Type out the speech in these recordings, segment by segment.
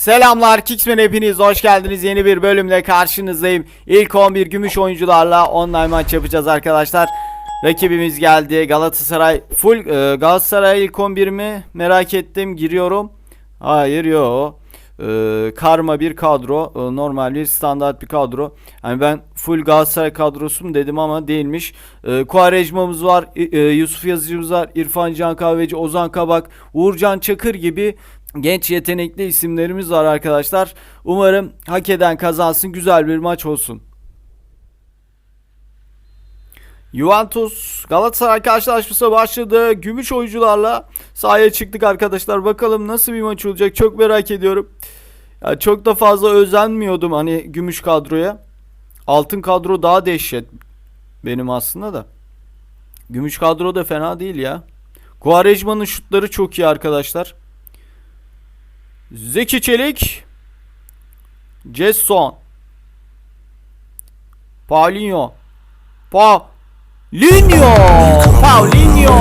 Selamlar Kicksman hepiniz. Hoş geldiniz. Yeni bir bölümle karşınızdayım. İlk 11 gümüş oyuncularla online maç yapacağız arkadaşlar. Rakibimiz geldi. Galatasaray full e, Galatasaray ilk 11 mi? Merak ettim giriyorum. Hayır yo. E, karma bir kadro e, normal bir standart bir kadro. Yani ben full Galatasaray kadrosu mu dedim ama değilmiş. E, Kuarejma'mız var e, e, Yusuf Yazıcımız var İrfan Can Kahveci Ozan Kabak Uğurcan Çakır gibi genç yetenekli isimlerimiz var arkadaşlar. Umarım hak eden kazansın. Güzel bir maç olsun. Juventus Galatasaray karşılaşması başladı. Gümüş oyuncularla sahaya çıktık arkadaşlar. Bakalım nasıl bir maç olacak çok merak ediyorum. Ya çok da fazla özenmiyordum hani gümüş kadroya. Altın kadro daha dehşet benim aslında da. Gümüş kadro da fena değil ya. Quaresma'nın şutları çok iyi arkadaşlar. Zeki Çelik. Jetson. Paulinho. Paulinho. Paulinho.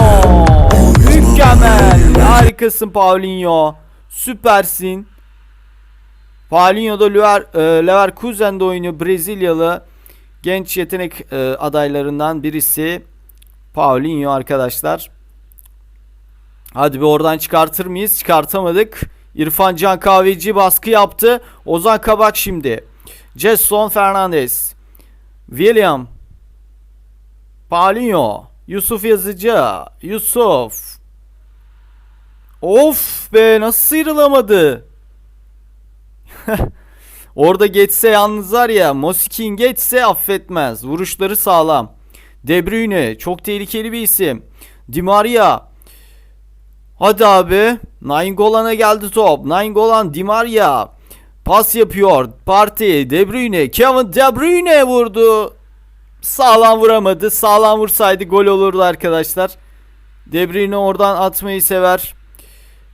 Mükemmel. Harikasın Paulinho. Süpersin. Paulinho da Lever, e, Leverkusen'de oynuyor. Brezilyalı genç yetenek e, adaylarından birisi. Paulinho arkadaşlar. Hadi bir oradan çıkartır mıyız? Çıkartamadık. İrfan Can Kahveci baskı yaptı. Ozan Kabak şimdi. Jetson Fernandez. William. Paulinho. Yusuf Yazıcı. Yusuf. Of be nasıl sıyrılamadı? Orada geçse yalnız var ya Mosikin geçse affetmez. Vuruşları sağlam. De Bruyne çok tehlikeli bir isim. Di Maria. Hadi abi. Nainggolan'a geldi top. Nainggolan Di Maria. Pas yapıyor. Parti. De Bruyne. Kevin De Bruyne vurdu. Sağlam vuramadı. Sağlam vursaydı gol olurdu arkadaşlar. De Bruyne oradan atmayı sever.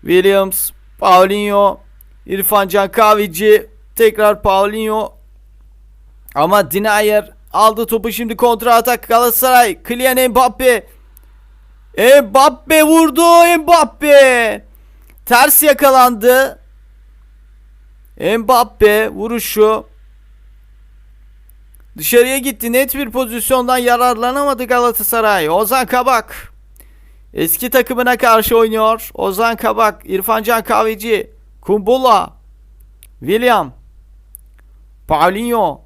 Williams. Paulinho. İrfan Can Kahveci. Tekrar Paulinho. Ama Denier aldı topu şimdi kontra atak Galatasaray. Kylian Mbappe. Mbappe vurdu Mbappe. Ters yakalandı. Mbappe vuruşu. Dışarıya gitti. Net bir pozisyondan yararlanamadı Galatasaray. Ozan Kabak. Eski takımına karşı oynuyor. Ozan Kabak, İrfan Can Kahveci, Kumbula, William, Paulinho,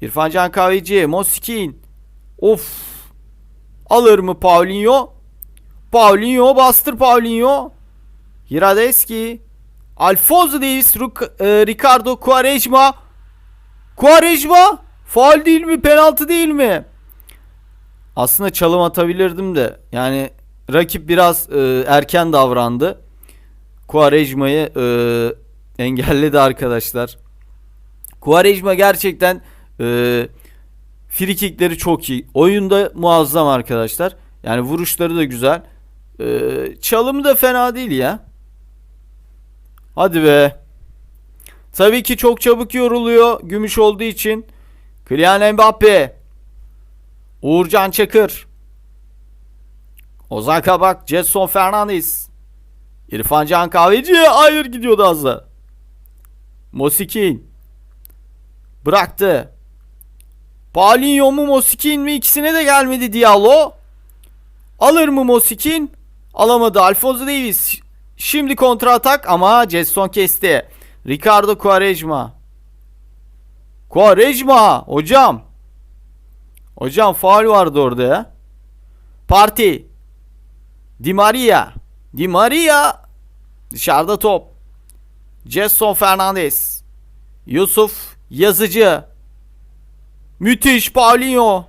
İrfan Can Kahveci, Mosikin. Of Alır mı Paulinho? Paulinho bastır Paulinho. Hiradeski. Alfonso Davis, Ruk- e, Ricardo Quaresma. Quaresma faul değil mi? Penaltı değil mi? Aslında çalım atabilirdim de. Yani rakip biraz e, erken davrandı. Quaresma'yı e, engelledi arkadaşlar. Quaresma gerçekten e, Frikikleri çok iyi. Oyunda muazzam arkadaşlar. Yani vuruşları da güzel. Ee, çalımı da fena değil ya. Hadi be. Tabii ki çok çabuk yoruluyor. Gümüş olduğu için. Kylian Mbappe. Uğurcan Çakır. Ozan Kabak. Jetson Fernandez. İrfan Can Kahveci. Hayır gidiyordu az da. Mosikin. Bıraktı. Paulinho mu Mosikin mi ikisine de gelmedi Diallo. Alır mı Mosikin? Alamadı Alfonso Davis. Şimdi kontra atak ama Jetson kesti. Ricardo Quaresma. Quaresma hocam. Hocam faul vardı orada ya. Parti. Di Maria. Di Maria. Dışarıda top. Jetson Fernandez. Yusuf Yazıcı. Müthiş Paulinho.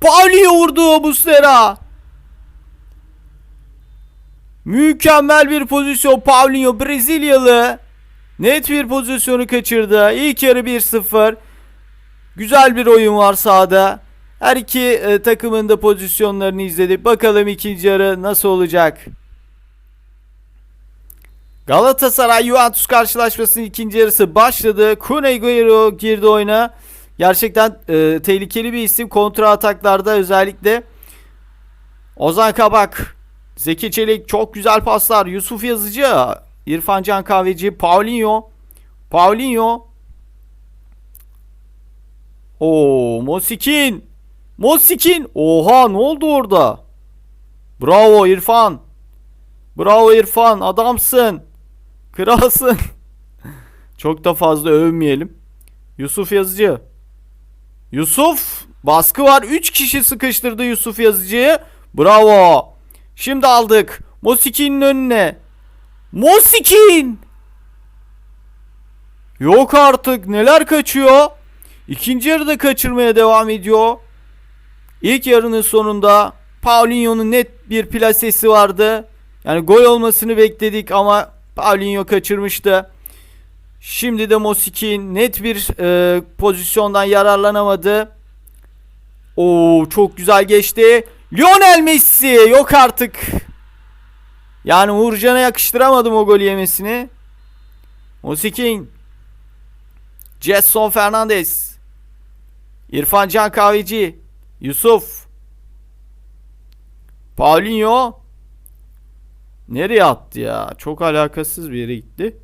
Paulinho vurdu Muslera. Mükemmel bir pozisyon Paulinho Brezilyalı. Net bir pozisyonu kaçırdı. İlk yarı 1-0. Güzel bir oyun var sahada. Her iki e, takımın da pozisyonlarını izledik. Bakalım ikinci yarı nasıl olacak. Galatasaray Juventus karşılaşmasının ikinci yarısı başladı. Kun Agüero girdi oyuna. Gerçekten e, tehlikeli bir isim. Kontra ataklarda özellikle. Ozan Kabak. Zeki Çelik çok güzel paslar. Yusuf Yazıcı. İrfan Can Kahveci, Paulinho. Paulinho. Oo, Mosikin. Mosikin. Oha ne oldu orada? Bravo İrfan. Bravo İrfan adamsın. Kralsın. Çok da fazla övmeyelim. Yusuf Yazıcı. Yusuf baskı var. 3 kişi sıkıştırdı Yusuf Yazıcı'yı. Bravo. Şimdi aldık. Mosikin'in önüne. Mosikin. Yok artık neler kaçıyor. İkinci yarıda kaçırmaya devam ediyor. İlk yarının sonunda Paulinho'nun net bir plasesi vardı. Yani gol olmasını bekledik ama Paulinho kaçırmıştı. Şimdi de Mosikin net bir e, pozisyondan yararlanamadı. Oo çok güzel geçti. Lionel Messi yok artık. Yani Uğurcan'a yakıştıramadım o gol yemesini. Mosikin. Jetson Fernandez. İrfan Can Kahveci. Yusuf. Paulinho. Nereye attı ya? Çok alakasız bir yere gitti.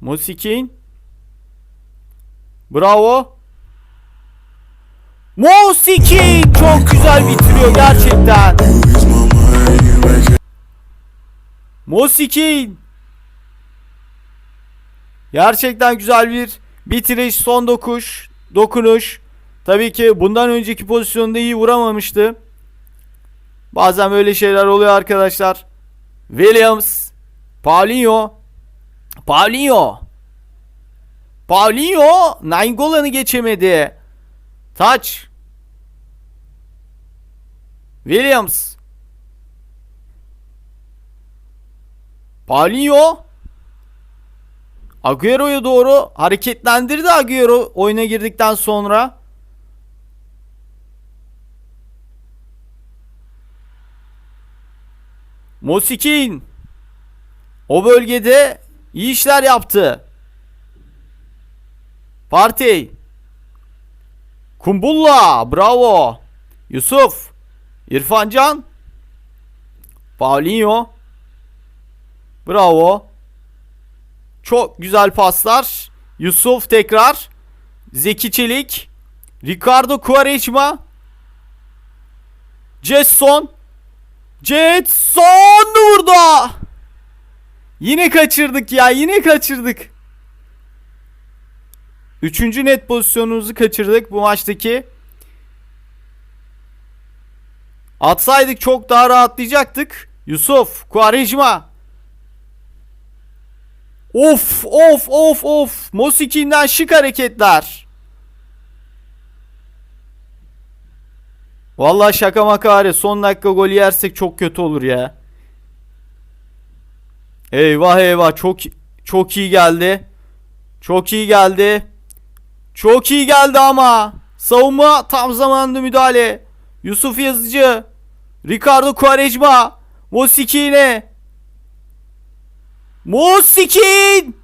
Mosikin. Bravo. Mosikin çok güzel bitiriyor gerçekten. Mosikin. Gerçekten güzel bir bitiriş, son dokuş, dokunuş. Tabii ki bundan önceki pozisyonda iyi vuramamıştı. Bazen böyle şeyler oluyor arkadaşlar. Williams, Paulinho, Paulinho. Paulinho Nainggolan'ı geçemedi. Taç. Williams. Paulinho. Agüero'ya doğru hareketlendirdi Agüero oyuna girdikten sonra. Mosikin o bölgede iyi işler yaptı. Partey Kumbulla bravo. Yusuf İrfan Can Paulinho Bravo. Çok güzel paslar. Yusuf tekrar. Zeki Çelik. Ricardo Quaresma. Jetson. Jetson burada. Yine kaçırdık ya. Yine kaçırdık. Üçüncü net pozisyonumuzu kaçırdık bu maçtaki. Atsaydık çok daha rahatlayacaktık. Yusuf, Quaresma. Of of of of. Mosikin'den şık hareketler. Vallahi şaka makare son dakika golü yersek çok kötü olur ya. Eyvah eyvah çok çok iyi geldi. Çok iyi geldi. Çok iyi geldi ama. Savunma tam zamanında müdahale. Yusuf Yazıcı. Ricardo Quaresma. Mosikine. Musikin!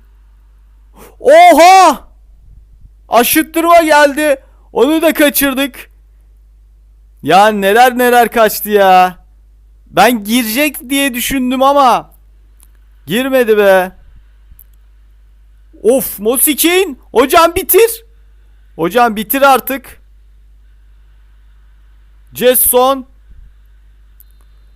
Oha! Aşıttırma geldi. Onu da kaçırdık. Ya neler neler kaçtı ya. Ben girecek diye düşündüm ama girmedi be. Of Mosikin! Hocam bitir. Hocam bitir artık.Jesson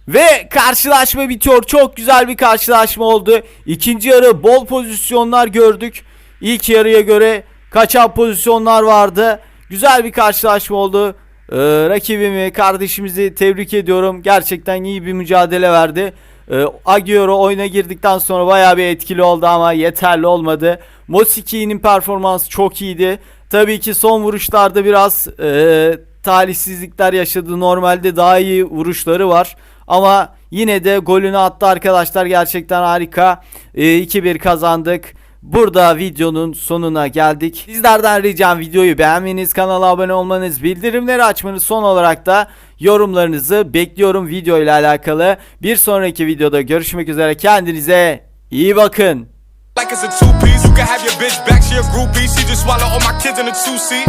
ve karşılaşma bitiyor. Çok güzel bir karşılaşma oldu. İkinci yarı bol pozisyonlar gördük. İlk yarıya göre kaçan pozisyonlar vardı. Güzel bir karşılaşma oldu. Ee, rakibimi, kardeşimizi tebrik ediyorum. Gerçekten iyi bir mücadele verdi. Ee, Agüero oyuna girdikten sonra bayağı bir etkili oldu ama yeterli olmadı. Mosiki'nin performansı çok iyiydi. Tabii ki son vuruşlarda biraz e, talihsizlikler yaşadı. Normalde daha iyi vuruşları var. Ama yine de golünü attı arkadaşlar. Gerçekten harika. Ee, 2-1 kazandık. Burada videonun sonuna geldik. Sizlerden ricam videoyu beğenmeniz, kanala abone olmanız, bildirimleri açmanız son olarak da yorumlarınızı bekliyorum video ile alakalı. Bir sonraki videoda görüşmek üzere. Kendinize iyi bakın. Like it's a two piece, you can have your bitch back, she a groupie. She just swallow all my kids in a two seat.